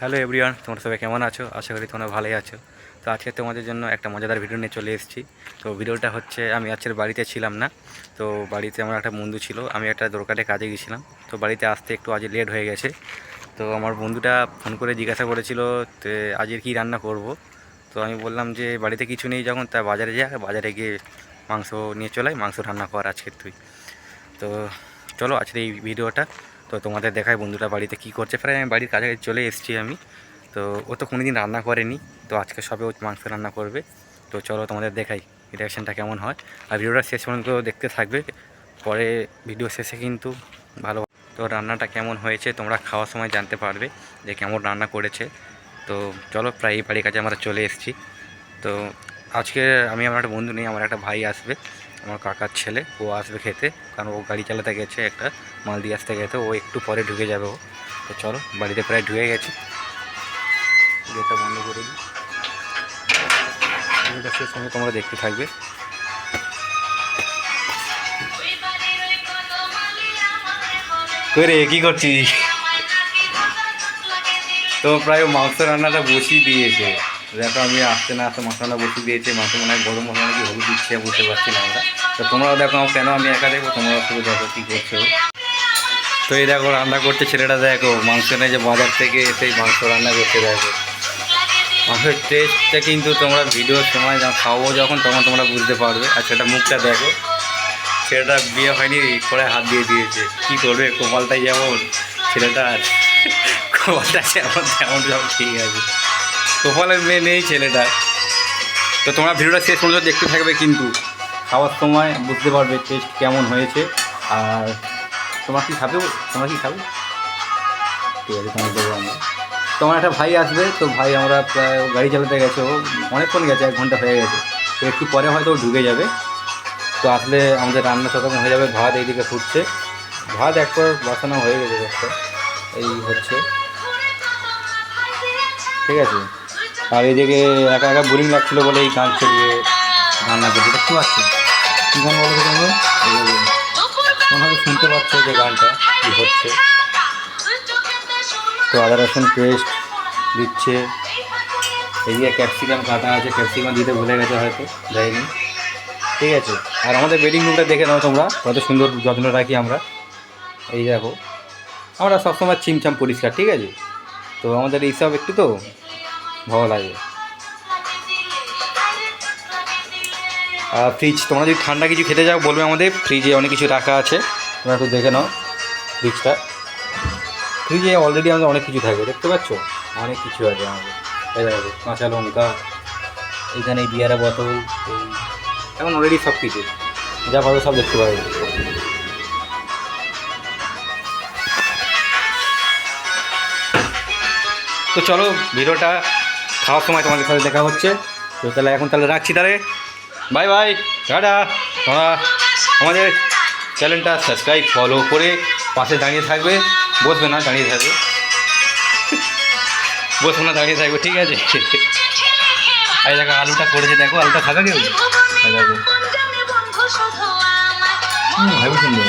Hello everyone, তোমরা সবাই কেমন আছো? আশা করি তোমরা ভালোই আছো। তো আজকে তোমাদের জন্য একটা মজাদার ভিডিও নিয়ে চলে এসেছি। তো ভিডিওটা হচ্ছে, আমি আজকের বাড়িতে ছিলাম না। তো বাড়িতে আমার একটা বন্ধু ছিল, আমি একটা দরকারে কাজে গেছিলাম। তো বাড়িতে আসতে একটু আজ লেট হয়ে গেছে। তো আমার বন্ধুটা ফোন করে জিজ্ঞাসা করেছিল তে আজকের কী রান্না করব? তো আমি বললাম যে, বাড়িতে কিছু নেই যখন, তা বাজারে যা, বাজারে গিয়ে মাংস নিয়ে চলাই মাংস রান্না কর আজকের তুই। তো চলো আজকের এই ভিডিওটা। তো তোমাদের দেখায় বন্ধুরা বাড়িতে কি করছে। প্রায় আমি বাড়ির কাছাকাছি চলে এসেছি আমি। তো ও তো কোনোদিন রান্না করেনি, তো আজকে সবে ও মাংস রান্না করবে। তো চলো তোমাদের দেখাই রিয়াকশানটা কেমন হয়। আর ভিডিওটা শেষ পর্যন্ত দেখতে থাকবে, পরে ভিডিও শেষে কিন্তু ভালো তো রান্নাটা কেমন হয়েছে তোমরা খাওয়ার সময় জানতে পারবে যে কেমন রান্না করেছে। তো চলো প্রায় এই বাড়ির কাছে আমরা চলে এসেছি। তো আজকে আমি আমার একটা বন্ধু নেই, আমার একটা ভাই আসবে। আমার কাকার ছেলে, ও আসবে খেতে। কারণ ও গাড়ি চালাতে গেছে একটা মাল দিয়ে আসতে গেছে, ও একটু পরে ঢুকে যাবে ও। তো চলো, বাড়িতে প্রায় ঢুকে গেছে। গেটটা বন্ধ করে দিই। সময় তোমরা দেখতে থাকবে। কই রে কী করছিস? তো প্রায় মাংস রান্নাটা বসিয়ে দিয়েছে। দেখো আমি আসতে না আসতে রান্না বসিয়ে দিয়েছে, মাংস মনে হয় গরম মশলা নাকি হলুদ দিচ্ছে, বুঝতে পারছি না আমরা। তো তোমরাও দেখো কেন আমি একা দেখব তোমরা শুধু দেখো কী করছ। তো এই দেখো রান্না করতে ছেলেটা দেখো, মাংস নিয়ে যে বাজার থেকে এসে মাংস রান্না করতে দেখো। মাংসের টেস্টটা কিন্তু তোমরা ভিডিওর সময় খাওয়াবো যখন, তখন তোমরা বুঝতে পারবে। আর সেটা মুখটা দেখো, ছেলেটা বিয়ে হয়নি করে হাত দিয়ে দিয়েছে। কী করবে, কপালটাই যেমন, ছেলেটার কপালটা যেমন, তেমন সব ঠিক আছে। কপালের মেয়ে নেই ছেলেটা তো তোমরা ভিডিওটা শেষ পর্যন্ত দেখতে থাকবে কিন্তু খাওয়ার সময় বুঝতে পারবে টেস্ট কেমন হয়েছে। আর তোমার কি খাবে? তোমরা কি খাবে? ঠিক আছে তোমার দেবো আমরা। তোমার একটা ভাই আসবে, তো ভাই আমরা প্রায় গাড়ি চালাতে গেছে, ও অনেকক্ষণ গেছে, এক ঘণ্টা হয়ে গেছে। তো একটু পরে হয়তো ঢুকে যাবে। তো আসলে আমাদের রান্না ততক্ষণ হয়ে যাবে, ভাত এইদিকে ফুটছে। ভাত একবার বসানো হয়ে গেছে একটা এই হচ্ছে। ঠিক আছে? আর এইদিকে একা একা বোরিং লাগছিল বলে এই গান চালিয়ে রান্না করতে দেখতে পাচ্ছ কী গান বলো তো তোমরা? শুনতে পাচ্ছ যে গানটা, কী হচ্ছে। তো আদা রসুন পেস্ট দিচ্ছে। এদিকে ক্যাপসিকাম কাটা আছে, ক্যাপসিকাম দিতে ভুলে গেছে হয়তো দেয়নি ঠিক আছে। আর আমাদের বেডিং রুমটা দেখে নাও তোমরা, কত সুন্দর যত্ন রাখি আমরা। এই দেখো। আমরা সবসময় চিমচাম পরিষ্কার, ঠিক আছে? তো আমাদের এইসব একটু তো ভালো লাগে। আর ফ্রিজ তোমরা যদি ঠান্ডা কিছু খেতে যাও বলবে আমাদের। ফ্রিজে অনেক কিছু রাখা আছে। তোমরা একটু দেখে নাও ফ্রিজটা ফ্রিজে অলরেডি আমাদের অনেক কিছু থাকে, দেখতে পাচ্ছ? অনেক কিছু আছে আমাদের। কাঁচা লঙ্কা, এইখানে এই বিয়ারা বোতল, এই এখন অলরেডি সব কিছু যা পাবে সব দেখতে পাবে। তো চলো, ভিডিওটা খাওয়ার সময় তোমাদের সাথে দেখা হচ্ছে। তো তাহলে এখন তাহলে রাখছি তাহলে। Bye bye ta-ta. তোমরা আমাদের চ্যানেলটা সাবস্ক্রাইব ফলো করে পাশে দাঁড়িয়ে থাকবে। বসবে না দাঁড়িয়ে থাকবে। বসবে না দাঁড়িয়ে থাকবে ঠিক আছে। এই দেখো আলুটা করেছে দেখো আলুটা খাবে কেউ? দেখো। ভাবি সুন্দর।